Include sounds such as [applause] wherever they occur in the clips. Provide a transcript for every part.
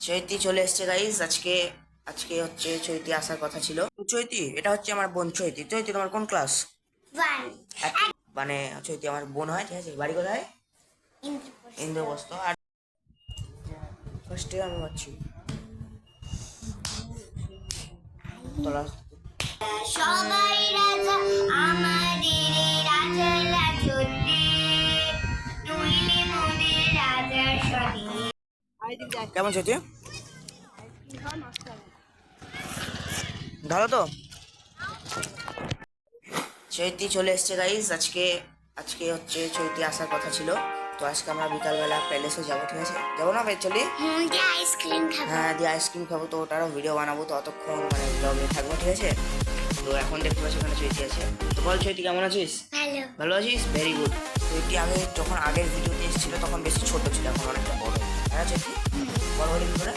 চৈতি চলে এসছে গাইস আজকে আজকে হচ্ছে চৈতি আসার কথা ছিল। চৈতি এটা হচ্ছে আমার বোন চৈতি। চৈতি তোমার কোন ক্লাস? মানে চৈতি আমার বোন হয় ঠিক আছে? বাড়ি কোথায়? ইন্দ্রপ্রস্থ। ইন্দ্রবস্ত আর ফার্স্টে আমি পাচ্ছি তোলা সবাই রাজা আমাদের কেমন চৈতি ভালো তো? চৈতি চলে এসছে গাইস আজকে আজকে হচ্ছে চৈতি আসার কথা ছিল। তো আজকে আমরা বিকালবেলা প্যালেসে যাব ঠিক আছে? যাব না ভাই চলি? হ্যাঁ দিয়ে আইসক্রিম খাব। তো ওটারও ভিডিও বানাবো। তো অতক্ষণ মানে ব্লগে থাকব ঠিক আছে? তো এখন দেখতে পাচ্ছি ওখানে চৈতি আছে। তো বল চৈতি কেমন আছিস? ভালো। ভালো আছিস? ভেরি গুড চৈতি আগে যখন আগের ভিডিওতে এসেছিল তখন বেশি ছোট ছিল এখন অনেকটা বড়। হ্যাঁ চৈতি বড় হলি করে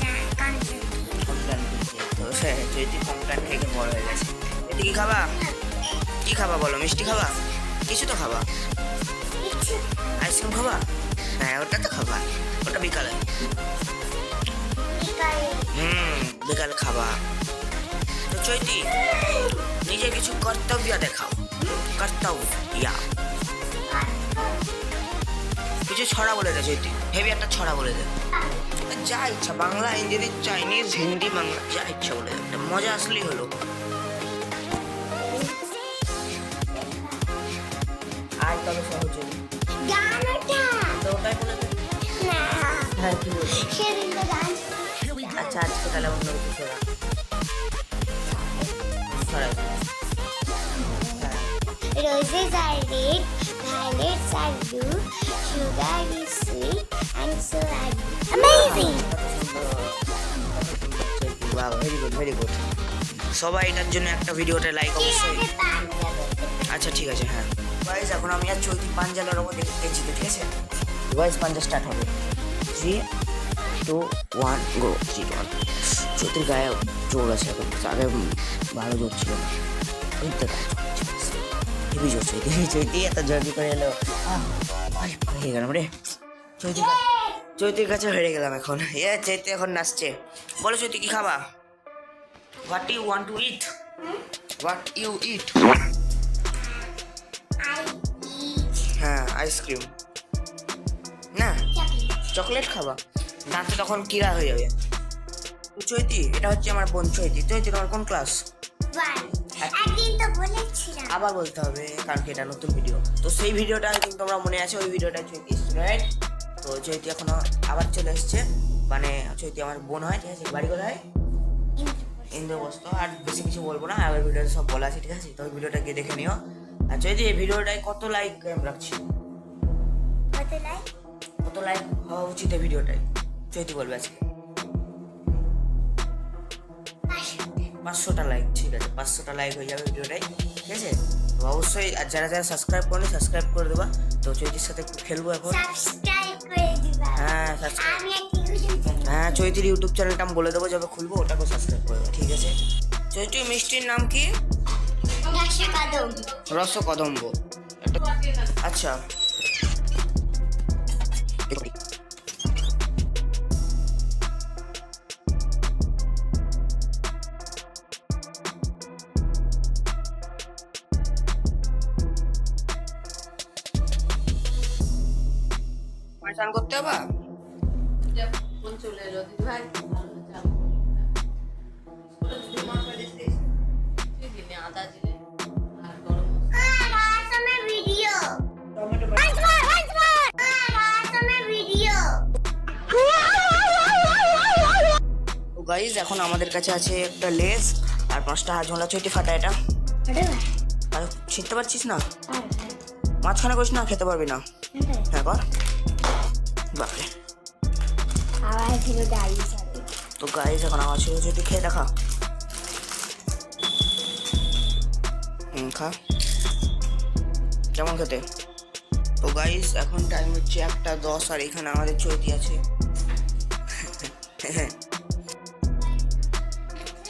চা কাঞ্চন তো চৈতি কমপ্লেন থেকে বড় হয়ে গেছে। চৈতি কি খাবা? কি খাবা বলো? মিষ্টি খাবা? কিছু তো খাবা। আইসক্রিম খাবা? হ্যাঁ ওটা তো খাবা। ওটা বিকালে। হুম, বিকাল খাবা। তো চৈতি নিজে কিছু কর্তব্য দেখাও। কর্তব্য, ইয়া। কিছু ছড়া বলে দে যদি। হেভি একটা ছড়া বলে দে। যা ইচ্ছা বাংলা ইংরেজি চাইনিজ হিন্দি বাংলা যা ইচ্ছা বলে দে। একটা মজা আসলেই হলো। আর তবে সহজ হ্যাঁ আচ্ছা আজকে তাহলে অন্য কিছু red, are blue, sugar is sweet, and so are you. Amazing! Very good very good সবাই এটার জন্য একটা ভিডিওটা লাইক অবশ্যই। আচ্ছা ঠিক আছে হ্যাঁ। গাইজ এখন আমি আর চৈতি পাঞ্জালের ওপর দেখতে পেয়েছি ঠিক আছে? গাইজ পাঞ্জা স্টার্ট হবে। Three two one go three two one চৈতির গায়ে জোর আছে এখন আগে ভালো জোর ছিল। না এই তো গায়ে জোর আছে। হেবি চৈতি চৈতি এত জলদি করে এলো হয়ে গেলাম রে চৈতি চৈতির কাছে হেরে গেলাম এখন এ চৈতি এখন নাচছে বলো চৈতি কি খাবা what you want to eat what you eat হ্যাঁ আইসক্রিম না চকলেট খাবা দাঁতে তখন কিরা হয়ে যাবে চৈতি এটা হচ্ছে আমার বোন চৈতি চৈতি তোমার কোন ক্লাস. একদিন তো বলেছিলাম। আবার বলতে হবে কারণ কি এটা নতুন ভিডিও তো সেই ভিডিওটা কিন্তু তোমরা মনে আছে ওই ভিডিওটা চৈতি রাইট তো চৈতি এখনও আবার চলে এসছে। মানে চৈতি আমার বোন হয় ঠিক আছে? বাড়ি কোথায়? ইন্দ্রপ্রস্থ। আর বেশি কিছু বলব না আগের ভিডিওতে সব বলা আছে ঠিক আছে? তো ভিডিওটা গিয়ে দেখে নিও। আর চৈতি এই ভিডিওটায় কত লাইক রাখছি? কত like? কত লাইক হওয়া উচিত এই ভিডিওটায় চৈতি বলবে আজকে। পাঁচশোটা লাইক ঠিক আছে পাঁচশোটা লাইক হয়ে যাবে ভিডিওটাই ঠিক আছে? তো অবশ্যই আর যারা যারা সাবস্ক্রাইব করেনি সাবস্ক্রাইব করে দেবা। তো চৈতির সাথে একটু খেলব এখন। হ্যাঁ হ্যাঁ চৈতির ইউটিউব চ্যানেলটা আমি বলে দেবো যবে খুলবো ওটাকেও সাবস্ক্রাইব করে দেবো ঠিক আছে? চৈতি মিষ্টির নাম কি। রসকদম্ব। আচ্ছা। স্নান করতে হবে? চলে এলো। দিদি ভাই আদা দিলে আর গরম গাইজ এখন আমাদের কাছে আছে একটা লেস আর পাঁচটা হাজমলা চৈতি ফাটা এটা। আর ছিঁড়তে পারছিস না? মাঝখানে করিস না খেতে পারবি না। হ্যাঁ কর। বাপরে আবার ডালি চালে তো গাইজ এখন আমার ছিল যদি খেয়ে দেখা হুম খা কেমন খেতে তো গাইজ এখন টাইম হচ্ছে একটা দশ আর এখানে আমাদের চৈতি আছে। [laughs]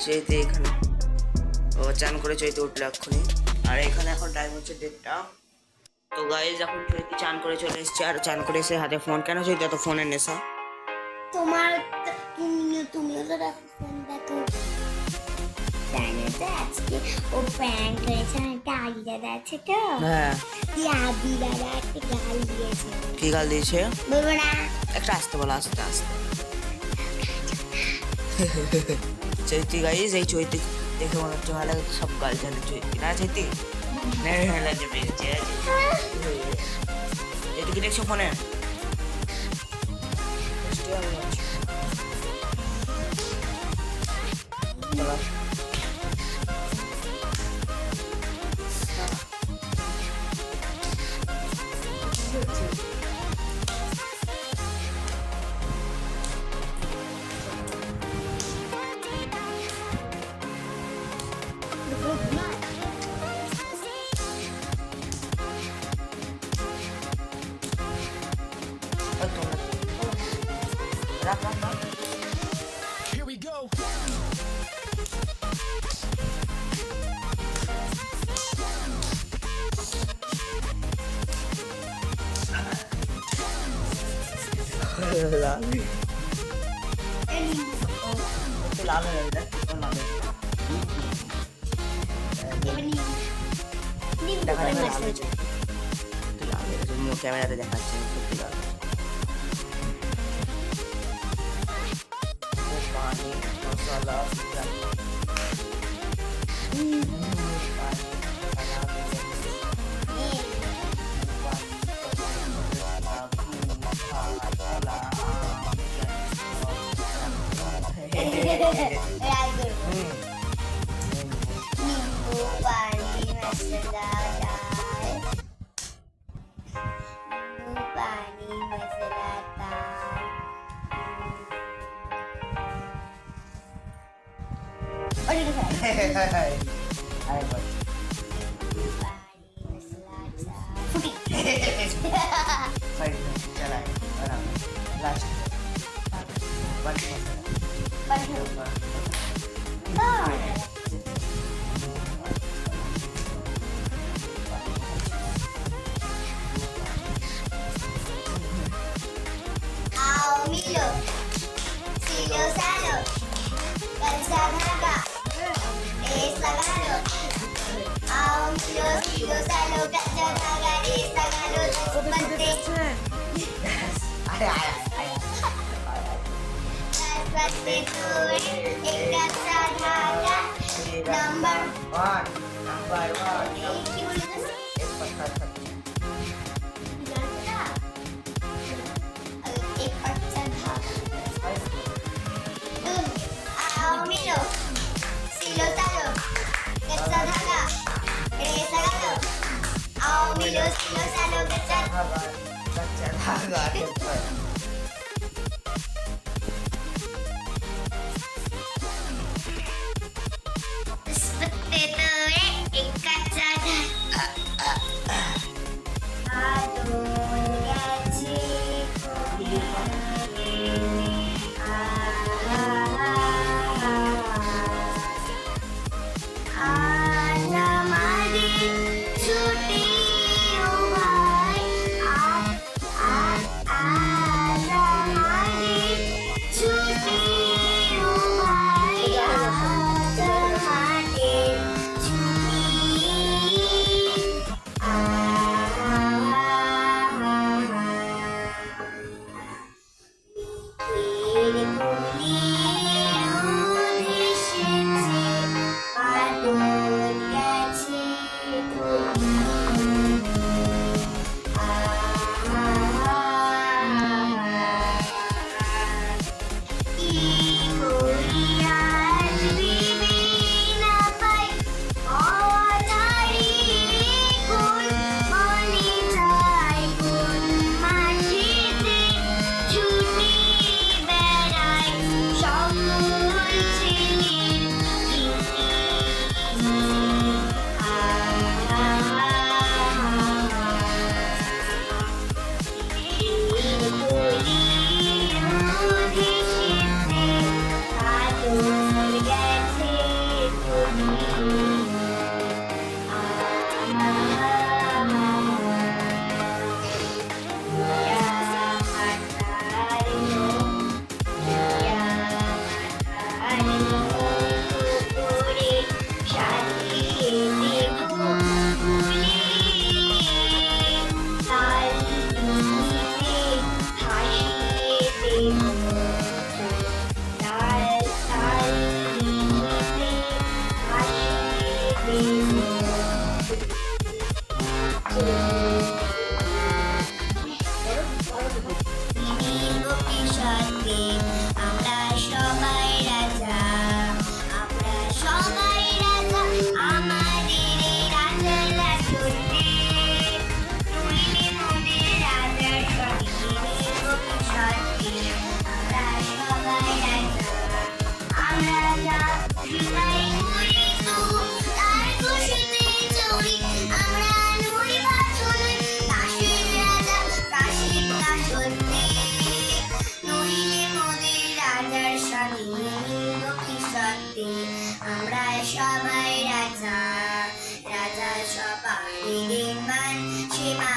চৈতি এখানে। ও চান করে চৈতি উঠল এক্ষুনি। আর এখানে এখন টাইম হচ্ছে দেড়টা। তো গাইজ এখন চৈতি চান করে চলে এসছে আর চান করে এসে হাতে ফোন কেন চৈতি এত ফোনের নেশা? তোমার তো- তুমিও তুমিও তো ফোন দেখো। আজকে ও প্র্যাঙ্ক হয়েছে একটা আদি দাদা আছে তো। হ্যাঁ। কি আদি দাদা একটা গাল দিয়েছে। কি গাল দিয়েছে? বলব না। একটা আসতে বলো আস্তে আস্তে। [laughs] চৈতি গাইজ এই চৈতি দেখে মনে হচ্ছে ভালো সব গাল জানে চৈতি। না চৈতি? হ্যাঁ হ্যাঁ লাগছে বেশ ঠিক আছে চৈতি একটু লাল হয়ে যাবে দেখ, একটু লাল হয়ে যাবে। দেখা যাবে লাল হয়েছে। একটু লাল হয়ে গেছে, মুখ ক্যামেরাতে দেখাচ্ছে না, निंबू पाणी मसाला डाळ निंबू पाणी मसाला डाळ और इधर हाय बस पाणी मसाला डाळ फुटी साइड में चला है आराम लास्ट पानी मसाला Дякую. February, Ekatanada, number one, number one. Thank you. Milo, Silotalo, Quetzalaga, Regresagalo, Ao Milo, Silotalo, Quetzalaga, Quetzalaga, Quetzalaga. আমরা সবাই রাজা রাজা সবারই দিন মান সীমা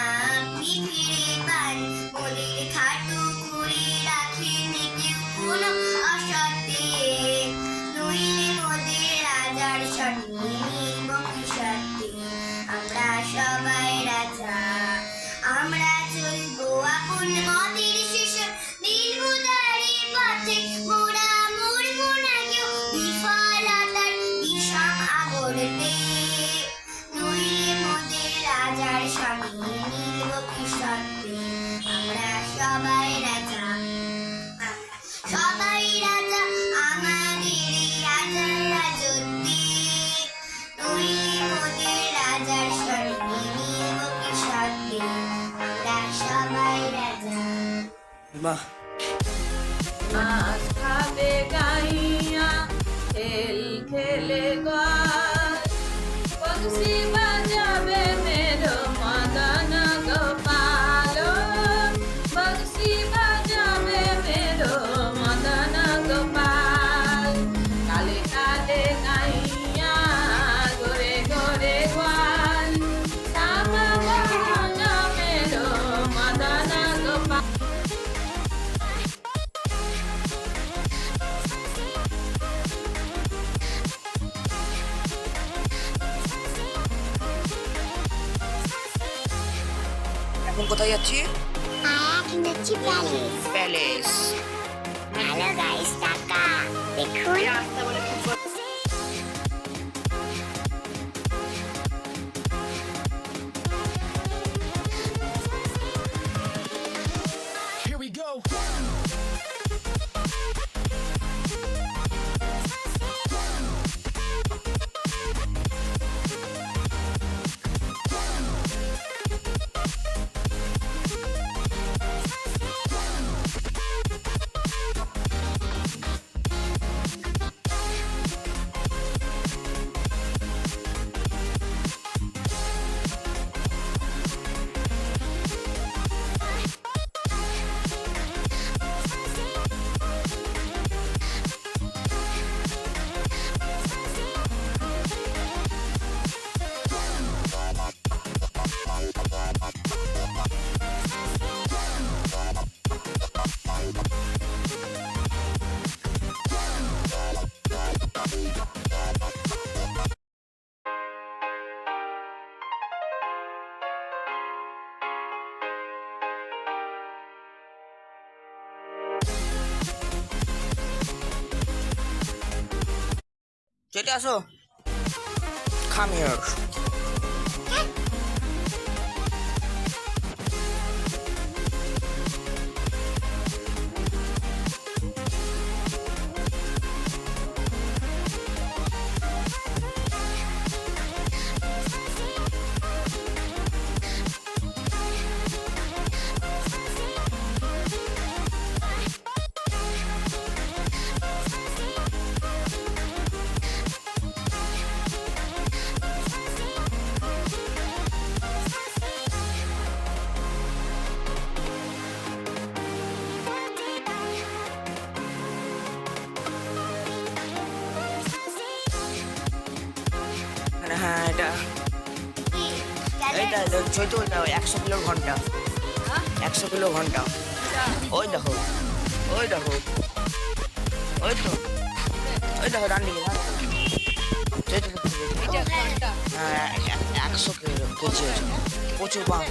ключи. বাড়িতে আসো। খাম ওই তো একশো কিলোর ঘণ্টা। একশো কিলো ঘণ্টা। ওই দেখো ওই দেখো ওই তো ওই দেখো ডান দিকে হ্যাঁ একশো কিলো কেজি প্রচুর বাম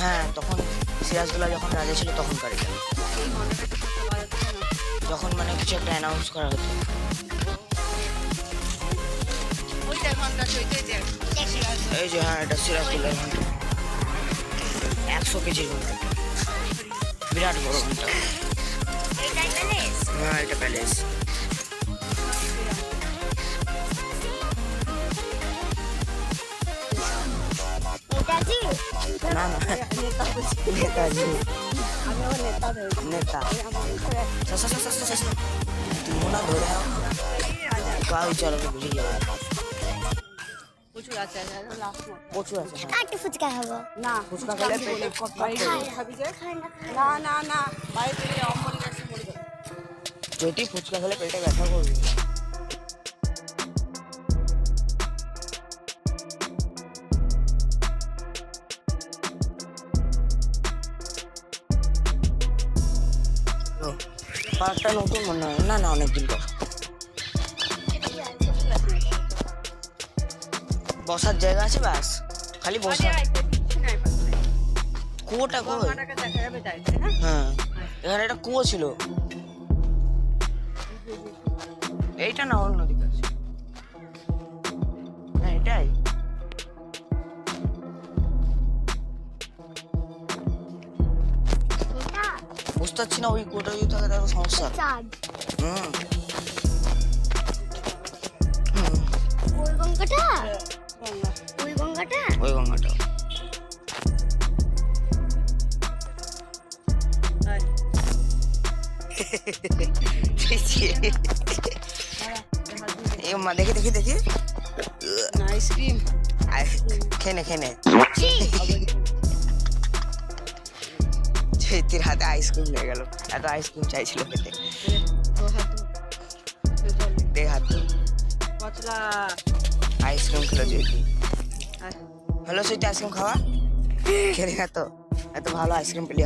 হ্যাঁ তখন সিরাজদোলা যখন রাজা ছিল তখনকার এটা যখন মানে কিছু একটা অ্যানাউন্স করা হতো। এই যে হ্যাঁ এটা সিরাজদোলা ঘণ্টা। sokacıyım. Birer yorum প্রচুর আছে প্রচুর আছে হ্যাঁ। একটু ফুচকা খাব। না ফুচকা খেলে পেটে বাইরে খাবি? যে? না না। না বাইরে থেকে অম্বল গেছে মরে যাবে যদি ফুচকা খেলে পেটে ব্যথা করবে। পার্কটা নতুন মনে হয়। না না অনেকদিন পর। বসার জায়গা আছে বাস খালি বসা। কুয়োটা কই? না হ্যাঁ? এখানে একটা কুয়ো ছিল। এইটা না অন্য দিকে আছে? না এটাই। বুঝতে পারছি না ওই কুয়োটা যদি থাকে তাহলে সমস্যা। হুম। হুম, ওই ওই এ মা দেখি দেখি দেখি। আইসক্রিম। খেনে খেনে চৈতির হাতে আইসক্রিম লেগে গেল। এত আইসক্রিম চাইছিল খেতে। তো হাত দে হাত আইসক্রিম খেলো চৈতি হ্যালো চৈতি আইসক্রিম খাওয়া? খেলি না তো এত ভালো আইসক্রিম পেলি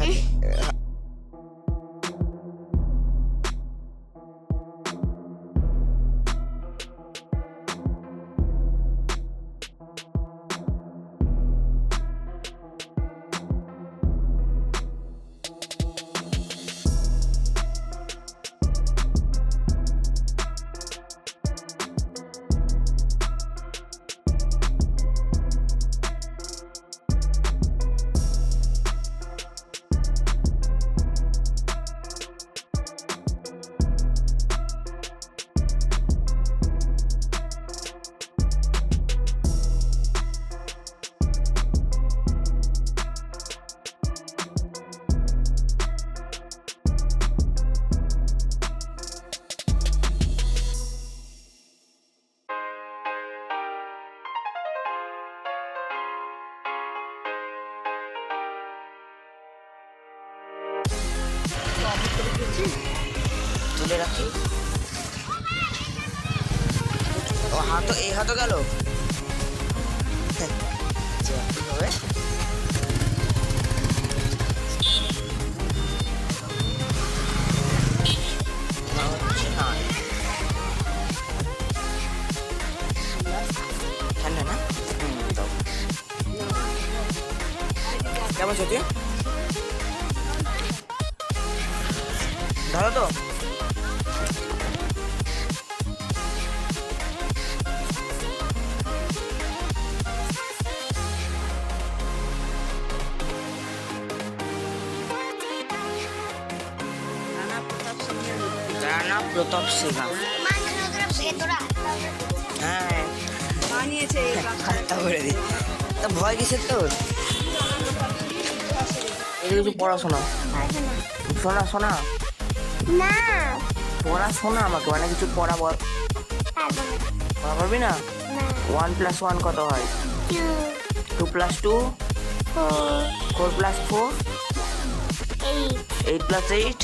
কেমন সত্যি ধরো তো। রানা প্রতাপ সিংহা হ্যাঁ। বানিয়েছে তা ভয় কিসের তোর? এই কিছু পড়াশোনা শোনা শোনা। না। পড়াশোনা আমাকে মানে কিছু পড়া বল। পড়া পারবি না? ওয়ান প্লাস ওয়ান কত হয়? Two plus two four plus four eight plus eight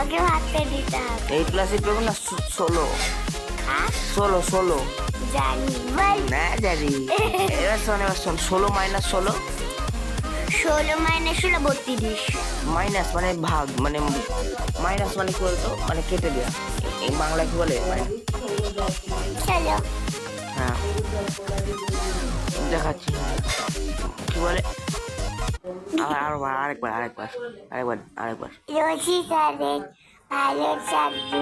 আগে ভাবতে দিতে হবে। প্লাস এইট পাবো না ষোলো ষোলো ষোলো জানি বল। না জানি। এবার শোন এবার শোন ষোলো মাইনাস ষোলো ষোলো মাইনাস ষোলো বত্রিশ। মাইনাস মানে ভাগ মানে মাইনাস মানে কি বলতো? মানে কেটে দেওয়া এই বাংলা কি বলে? মানে চলো। হ্যাঁ। দেখাচ্ছি। কি বলে? আরেকবার আরেকবার আরেকবার আরেকবার আরেকবার রোজি সারেন ভালো চাকরি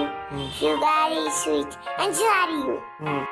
সুগারি সুইট অ্যান্ড সারি হুম